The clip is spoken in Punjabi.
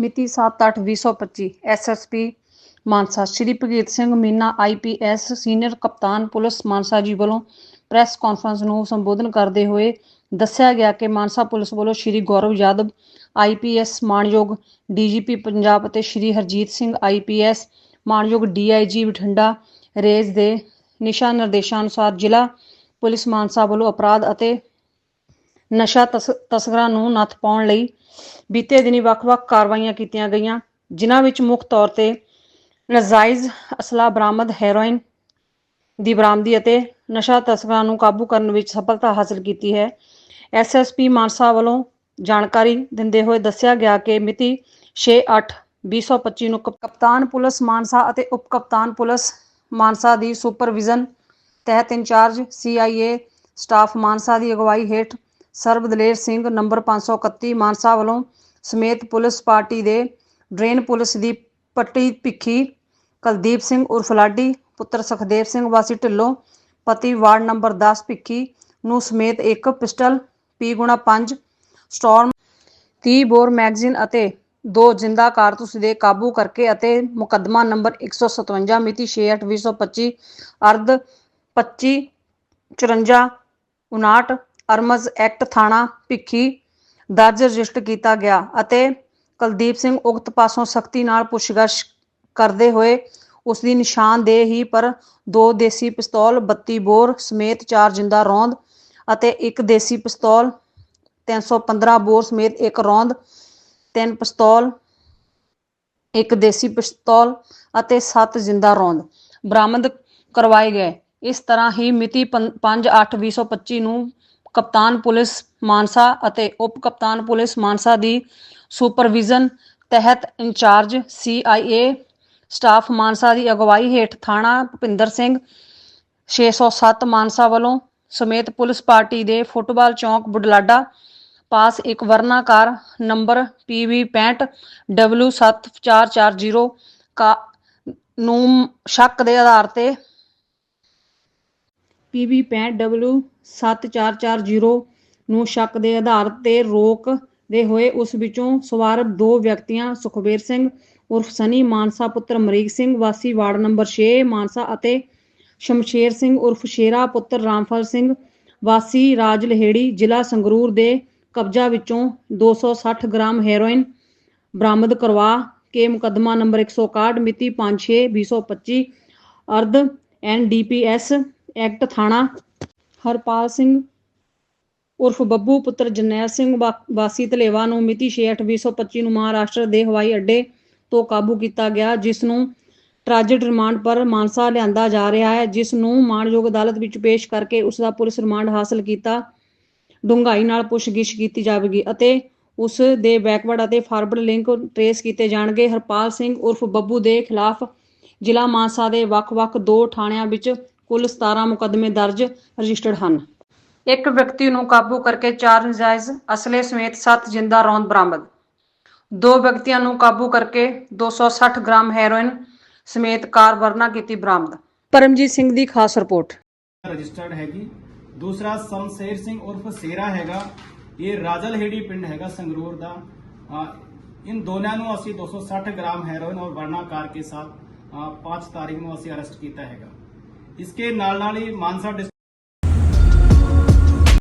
ਮਿਤੀ 7/8/2025 SSP Mansa, Shri ਭਗੀਤ Singh Meena IPS senior ਕਪਤਾਨ ਪੁਲਿਸ ਮਾਨਸਾ ਜੀ ਵੱਲੋਂ ਪ੍ਰੈਸ ਕਾਨਫਰੰਸ ਨੂੰ ਸੰਬੋਧਨ ਕਰਦੇ ਹੋਏ ਦੱਸਿਆ ਗਿਆ ਕਿ ਮਾਨਸਾ ਪੁਲਿਸ ਵੱਲੋਂ ਸ਼੍ਰੀ ਗੌਰਵ ਯਾਦਵ ਆਈਪੀਐਸ ਮਾਨਯੋਗ ਡੀਜੀਪੀ ਪੰਜਾਬ ਅਤੇ ਸ਼੍ਰੀ ਹਰਜੀਤ ਸਿੰਘ ਆਈਪੀਐਸ ਮਾਨਯੋਗ ਡੀਆਈਜੀ ਬਠਿੰਡਾ ਰੇਜ਼ ਦੇ ਨਿਸ਼ਾ ਨਿਰਦੇਸ਼ਾਂ ਅਨੁਸਾਰ ਜ਼ਿਲ੍ਹਾ ਪੁਲਿਸ ਮਾਨਸਾ ਵੱਲੋਂ ਅਪਰਾਧ ਅਤੇ ਨਸ਼ਾ ਤਸ- ਤਸਕਰਾਂ ਨੂੰ ਨੱਥ ਪਾਉਣ ਲਈ ਬੀਤੇ ਦਿਨੀ ਵੱਖ-ਵੱਖ ਕਾਰਵਾਈਆਂ ਕੀਤੀਆਂ ਗਈਆਂ, ਜਿਨ੍ਹਾਂ ਵਿੱਚ ਮੁੱਖ ਤੌਰ ਤੇ ਨਜਾਇਜ਼ ਅਸਲਾ ਬਰਾਮਦ ਹੈਰੋਇਨ ਦੀ ਬਰਾਮਦੀ ਅਤੇ ਨਸ਼ਾ ਤਸਕਰਾਂ ਨੂੰ ਕਾਬੂ ਕਰਨ ਵਿੱਚ ਸਫਲਤਾ ਹਾਸਲ ਕੀਤੀ ਹੈ। ਐਸਐਸਪੀ ਮਾਨਸਾ ਵੱਲੋਂ ਜਾਣਕਾਰੀ ਦਿੰਦੇ ਹੋਏ ਦੱਸਿਆ ਗਿਆ ਕਿ ਮਿਤੀ 6/8/2025 ਨੂੰ ਕਪ- ਕਪਤਾਨ ਪੁਲਿਸ ਮਾਨਸਾ ਅਤੇ ਉਪ ਕਪਤਾਨ ਪੁਲਿਸ ਮਾਨਸਾ ਦੀ ਸੁਪਰਵਿਜ਼ਨ ਤਹਿਤ ਇੰਚਾਰਜ ਸੀਆਈਏ ਸਟਾਫ ਮਾਨਸਾ ਦੀ ਅਗਵਾਈ ਹੇਠ ਸਰਬਦਲੇਰ ਸਿੰਘ ਨੰਬਰ 531 ਮਾਨਸਾ ਵੱਲੋਂ ਸਮੇਤ ਪੁਲਿਸ ਪਾਰਟੀ ਦੇ ਡਰੇਨ ਪੁਲਿਸ ਦੀ ਪੱਟੀ ਭਿੱਖੀ ਕੁਲਦੀਪ ਸਿੰਘ ਉਰਫ ਲਾਡੀ, ਪੁੱਤਰ ਸੁਖਦੇਵ ਸਿੰਘ ਵਾਸੀ ਢਿੱਲੋਂ, ਪਤੀ ਵਾਰਡ ਨੰਬਰ 10 ਭਿੱਖੀ ਨੂੰ ਸਮੇਤ ਇੱਕ pistol P/5 storm 30 bore magazine ਅਤੇ ਦੋ ਜਿੰਦਾ ਕਾਰਤੂਸ ਦੇ ਕਾਬੂ ਕਰਕੇ ਅਤੇ ਮੁਕੱਦਮਾ ਨੰਬਰ 157 ਮਿਤੀ 6/8/2025 ਅਰਧ 25 54 59 ਅਰਮਜ਼ ਐਕਟ ਥਾਣਾ ਭਿੱਖੀ ਦਰਜ ਰਜਿਸਟਰ ਕੀਤਾ ਗਿਆ ਅਤੇ ਕੁਲਦੀਪ ਸਿੰਘ ਉਕਤ ਪਾਸੋਂ ਸਖਤੀ ਨਾਲ ਪੁੱਛਗਛ ਕਰਦੇ ਹੋਏ ਉਸ ਦੀ ਨਿਸ਼ਾਨਦੇਹੀ ਪਰ ਦੋ ਦੇਸੀ ਪਿਸਤੌਲ 32 ਬੋਰ ਸਮੇਤ ਚਾਰ ਜਿੰਦਾ ਰੌਂਦ ਅਤੇ ਇੱਕ ਦੇਸੀ ਪਿਸਤੌਲ 315 ਬੋਰ ਸਮੇਤ ਇੱਕ ਰੌਂਦ, ਤਿੰਨ ਪਿਸਤੌਲ, ਇੱਕ ਦੇਸੀ ਪਿਸਤੌਲ ਅਤੇ 7 ਜਿੰਦਾ ਰੌਂਦ ਬਰਾਮਦ ਕਰਵਾਏ ਗਏ। ਇਸ ਤਰ੍ਹਾਂ ਹੀ ਮਿਤੀ 5/8/2025 ਨੂੰ ਕਪਤਾਨ ਪੁਲਿਸ ਮਾਨਸਾ ਅਤੇ ਉਪ ਕਪਤਾਨ ਪੁਲਿਸ ਮਾਨਸਾ ਦੀ ਸੁਪਰਵਿਜ਼ਨ ਤਹਿਤ in charge CIA staff Mansa ਦੀ ਅਗਵਾਈ ਹੇਠ ਥਾਣਾ ਭੁਪਿੰਦਰ ਸਿੰਘ 607 ਮਾਨਸਾ ਵੱਲੋਂ ਸਮੇਤ ਪੁਲਿਸ ਪਾਰਟੀ ਦੇ ਫੁੱਟਬਾਲ ਚੌਂਕ ਬੁਢਲਾਡਾ ਪਾਸ ਇੱਕ ਵਰਨਾਕਾਰ ਨੰਬਰ PV 65 W7440 ਕਾ ਨੂੰ ਸ਼ੱਕ ਦੇ ਆਧਾਰ ਤੇ PV 65 W7440 ਨੂੰ ਸ਼ੱਕ ਦੇ ਆਧਾਰ ਤੇ ਰੋਕ ਦੇ ਹੋਏ, ਉਸ ਵਿੱਚੋਂ ਸਵਾਰ ਦੋ ਵਿਅਕਤੀਆਂ ਸੁਖਬੀਰ ਸਿੰਘ ਉਰਫ ਸਨੀ, ਮਾਨਸਾ ਪੁੱਤਰ ਅਮਰੀਕ ਸਿੰਘ, ਵਾਸੀ ਵਾਰਡ ਨੰਬਰ 6 ਮਾਨਸਾ ਅਤੇ ਸ਼ਮਸ਼ੇਰ ਸਿੰਘ ਉਰਫ ਸ਼ੇਰਾ ਪੁੱਤਰ ਰਾਮਫਲ ਸਿੰਘ, ਵਾਸੀ ਰਾਜ ਲਹੇੜੀ ਜ਼ਿਲ੍ਹਾ ਸੰਗਰੂਰ ਦੇ ਕਬਜ਼ਾ ਵਿੱਚੋਂ 260 ਗ੍ਰਾਮ ਹੈਰੋਇਨ ਬਰਾਮਦ ਕਰਵਾ ਕੇ ਮੁਕੱਦਮਾ ਨੰਬਰ 161 ਮਿਤੀ 5/6/2025 ਅਰਧ ਐਨਡੀਪੀਐਸ ਐਕਟ ਥਾਣਾ, ਹਰਪਾਲ ਸਿੰਘ ਉਰਫ ਬੱਬੂ ਪੁੱਤਰ ਜਰਨੈਲ ਸਿੰਘ ਵਾਸੀ ਧਲੇਵਾ ਨੂੰ ਮਿਤੀ 6/8/2025 ਨੂੰ ਮਹਾਰਾਸ਼ਟਰ ਦੇ ਹਵਾਈ ਅੱਡੇ ਤੋਂ ਕਾਬੂ ਕੀਤਾ ਗਿਆ, ਜਿਸ ਨੂੰ ਟ੍ਰਾਂਜ਼ਿਟ ਰਿਮਾਂਡ ਪਰ ਮਾਨਸਾ ਲਿਆਂਦਾ ਜਾ ਰਿਹਾ ਹੈ, ਜਿਸ ਨੂੰ ਮਾਣਯੋਗ ਅਦਾਲਤ ਵਿੱਚ ਪੇਸ਼ ਕਰਕੇ ਉਸ ਦਾ ਪੁਲਿਸ ਰਿਮਾਂਡ ਹਾਸਲ ਕੀਤਾ। ਡੂੰਘਾਈ ਨਾਲ ਪੁੱਛਗਿੱਛ ਕੀਤੀ ਜਾਵੇਗੀ ਅਤੇ ਉਸ ਦੇ ਬੈਕਵਰਡ ਅਤੇ ਫਾਰਵਰਡ ਲਿੰਕ ਟਰੇਸ ਕੀਤੇ ਜਾਣਗੇ। ਹਰਪਾਲ ਸਿੰਘ ਉਰਫ ਬੱਬੂ ਦੇ ਖਿਲਾਫ ਜ਼ਿਲ੍ਹਾ ਮਾਨਸਾ ਦੇ ਵੱਖ-ਵੱਖ ਦੋ ਥਾਣਿਆਂ ਵਿੱਚ ਕੁੱਲ 17 ਮੁਕੱਦਮੇ ਦਰਜ ਰਜਿਸਟਰਡ ਹਨ। ਇੱਕ ਵਿਅਕਤੀ ਨੂੰ ਕਾਬੂ ਕਰਕੇ ਚਾਰ ਨਜਾਇਜ਼ ਅਸਲੇ ਸਮੇਤ 7 ਜਿੰਦਾ ਰੌਂਦ ਬਰਾਮਦ। ਦੋ ਵਿਅਕਤੀਆਂ ਨੂੰ ਕਾਬੂ ਕਰਕੇ 260 ਗ੍ਰਾਮ ਹੈਰੋਇਨ ਸਮੇਤ ਕਾਰ ਵਰਨਾ ਕੀਤੀ ਬਰਾਮਦ। ਪਰਮਜੀਤ ਸਿੰਘ ਦੀ ਖਾਸ ਰਿਪੋਰਟ। ਰਜਿਸਟਰਡ ਹੈਗੀ। ਦੂਸਰਾ ਸਮਸ਼ੇਰ ਸਿੰਘ ਉਰਫ ਸੇਰਾ ਹੈਗਾ। ਇਹ ਰਾਜਲਹੇੜੀ ਪਿੰਡ ਹੈਗਾ ਸੰਗਰੂਰ ਦਾ। ਇਨ ਦੋਨਾਂ ਨੂੰ ਅਸੀਂ 260 ਗ੍ਰਾਮ ਹੈਰੋਇਨ ਔਰ ਵਰਨਾਕਾਰ ਕੇ ਸਾਥ 5 ਤਾਰੀਖ ਨੂੰ ਅਸੀਂ ਅਰੈਸਟ ਕੀਤਾ ਹੈਗਾ। ਇਸਕੇ ਨਾਲ ਨਾਲ ਹੀ ਮਾਨਸਾ ਡਿਸ-